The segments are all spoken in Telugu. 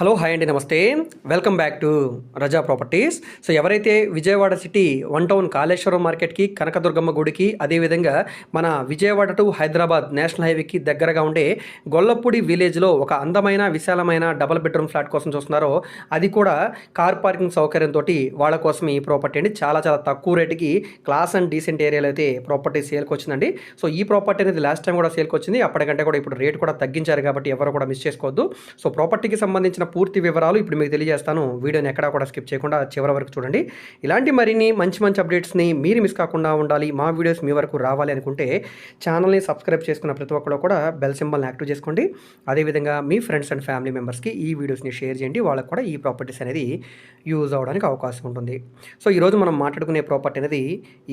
హలో హాయ్ అండి నమస్తే. Welcome back to Raza properties so ఎవరైతే Vijayawada city one town Kaleshwaram మార్కెట్కి కనకదుర్గమ్మ గుడికి అదేవిధంగా మన విజయవాడ టు హైదరాబాద్ నేషనల్ హైవేకి దగ్గరగా ఉండే గొల్లపూడి విలేజ్లో ఒక అందమైన విశాలమైన డబల్ బెడ్రూమ్ ఫ్లాట్ కోసం చూస్తున్నారో అది కూడా కార్ పార్కింగ్ సౌకర్యంతో వాళ్ళ కోసం ఈ ప్రాపర్టీ అండి. చాలా చాలా తక్కువ రేటుకి క్లాస్ అండ్ డీసెంట్ ఏరియాలో అయితే ప్రాపర్టీ సేల్కి వచ్చిందండి. సో ఈ ప్రాపర్టీ అనేది లాస్ట్ టైం కూడా సేల్కి వచ్చింది. అప్పటికంటే కూడా ఇప్పుడు రేట్ కూడా తగ్గించారు కాబట్టి ఎవరు కూడా మిస్ చేసుకోవద్దు. సో ప్రాపర్టీకి సంబంధించిన పూర్తి వివరాలు ఇప్పుడు మీకు తెలియజేస్తాను. వీడియోని ఎక్కడా కూడా స్కిప్ చేయకుండా చివరి వరకు చూడండి. ఇలాంటి మరిన్ని మంచి మంచి అప్డేట్స్ని మీరు మిస్ కాకుండా ఉండాలి. మా వీడియోస్ మీ వరకు రావాలి అనుకుంటే ఛానల్ని సబ్స్క్రైబ్ చేసుకున్న ప్రతి ఒక్కరు కూడా బెల్ సింబల్ని యాక్టివ్ చేసుకోండి. అదేవిధంగా మీ ఫ్రెండ్స్ అండ్ ఫ్యామిలీ మెంబర్స్కి ఈ వీడియోస్ని షేర్ చేయండి. వాళ్ళకి కూడా ఈ ప్రాపర్టీస్ అనేది యూజ్ అవడానికి అవకాశం ఉంటుంది. సో ఈరోజు మనం మాట్లాడుకునే ప్రాపర్టీ అనేది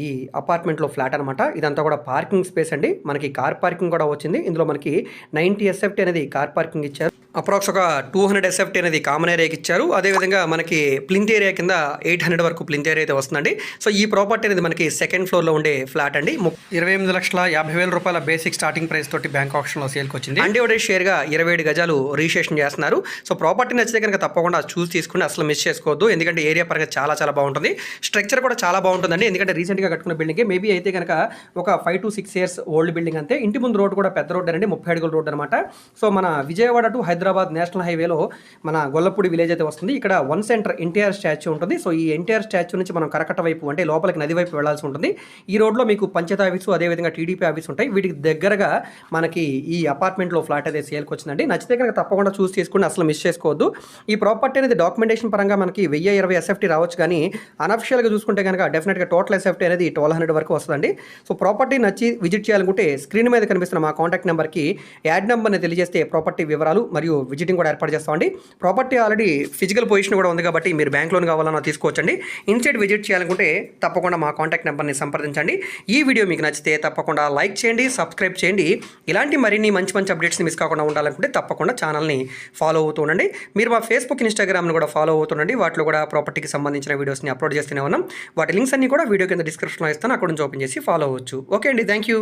ఈ అపార్ట్మెంట్లో ఫ్లాట్ అనమాట ఇదంతా కూడా పార్కింగ్ స్పేస్ అండి. మనకి కార్ పార్కింగ్ కూడా వచ్చింది. ఇందులో మనకి నైంటీ ఎస్ఎఫ్టీ అనేది కార్ పార్కింగ్ ఇచ్చారు. అప్రాక్స్ ఒక టూ హండ్రెడ్ ఎస్ఎఫ్టీ అనేది కామన్ ఏరియాకి ఇచ్చారు. అదేవిధంగా మనకి ప్లింత్ ఏరియా కింద ఎయిట్ హండ్రెడ్ వరకు ప్లింత్ ఏరియా అయితే వస్తుందండి. సో ఈ ప్రాపర్టీ అనేది మనకి సెకండ్ ఫ్లోర్లో ఉండే ఫ్లాట్ అండి. ఇరవై ఎనిమిది లక్షల యాభై వేల రూపాయల బేసిక్ స్టార్టింగ్ ప్రైస్ తోటి బ్యాంక్ ఆప్షన్లో సేల్కి వచ్చింది. అన్డివైడెడ్ షేర్గా ఇరవై ఏడు గజాలు రిజిస్ట్రేషన్ చేస్తున్నారు. సో ప్రాపర్టీ నచ్చితే కనుక తప్పకుండా చూసి తీసుకుని అసలు మిస్ చేసుకోవద్దు. ఎందుకంటే ఏరియా పరంగా చాలా చాలా బాగుంటుంది. స్ట్రక్చర్ కూడా చాలా బాగుంటుందండి. ఎందుకంటే రీసెంట్గా కట్టుకున్న బిల్డింగ్ మేబీ అయితే కనుక ఒక five to six years old building అంతే. ఇంటి ముందు రోడ్ కూడా పెద్ద రోడ్ అండి. ముప్పై అడుగుల రోడ్ అనమాట సో మన విజయవాడ టు హైదరాబాద్ హైదరాబాద్ నేషనల్ హైవేలో మన గొల్లపూడి విలేజ్ అయితే వస్తుంది. ఇక్కడ వన్ సెంటర్ ఎన్టీఆర్ స్టాచ్యూ ఉంటుంది. సో ఈ ఎన్టీఆర్ స్టాచ్యూ నుంచి మనం కరకట్ట వైపు అంటే లోపలికి నది వైపు వెళ్ళాల్సి ఉంటుంది. ఈ రోడ్లో మీకు పంచాయతీ ఆఫీసు అదేవిధంగా టీడీపీ ఆఫీస్ ఉంటాయి. వీటికి దగ్గరగా మనకి ఈ అపార్ట్మెంట్లో ఫ్లాట్ అయితే సేల్కి వచ్చిందండి. నచ్చితే కనుక తప్పకుండా చూస్ చేసుకుని అసలు మిస్ చేసుకోవద్దు. ఈ ప్రాపర్టీ అనేది డాక్యుమెంటేషన్ పరంగా మనకి వెయ్యి ఇరవై ఎస్ఎఫ్టీ రావచ్చు కానీ అనఫిషియల్గా చూసుకుంటే కనుక డెఫినెట్గా టోటల్ ఎస్ఎఫ్టీ అనేది ట్వెల్వ్ హండ్రెడ్ వరకు వస్తుందండి. సో ప్రాపర్టీ నచ్చి విజిట్ చేయాలనుకుంటే స్క్రీన్ మీద కనిపిస్తున్న మా కాంటాక్ట్ నెంబర్కి యాడ్ నెంబర్ని తెలియజేస్తే ప్రాపర్టీ వివరాలు మరియు విజిటింగ్ కూడా ఏర్పాటు చేస్తామండి. ప్రాపర్టీ ఆల్రెడీ ఫిజికల్ పొజిషన్ కూడా ఉంది కాబట్టి మీరు బ్యాంక్ లోన్ కావాలన్నా తీసుకోవచ్చండి. ఇన్సైడ్ విజిట్ చేయాలనుకుంటే తప్పకుండా మా కాంటాక్ట్ నెంబర్ని సంప్రదించండి. ఈ వీడియో మీకు నచ్చితే తప్పకుండా లైక్ చేయండి సబ్స్క్రైబ్ చేయండి. ఇలాంటి మరిన్ని మంచి మంచి అప్డేట్స్ని మిస్ కాకుండా ఉండాలనుకుంటే తప్పకుండా ఛానల్ని ఫాలో అవుతూ ఉండండి. మీరు మా ఫేస్బుక్ ఇన్స్టాగ్రామ్ని కూడా ఫాలో అవుతుండండి వాటిలో కూడా ప్రాపర్టీకి సంబంధించిన వీడియోస్ని అప్లోడ్ చేస్తూనే ఉన్నాం. వాటి లింక్స్ అన్ని కూడా వీడియో కింద డిస్క్రిప్షన్లో ఇస్తాను. అక్కడ నుంచి ఓపెన్ చేసి ఫాలో అవ్వచ్చు. ఓకే అండి. Thank you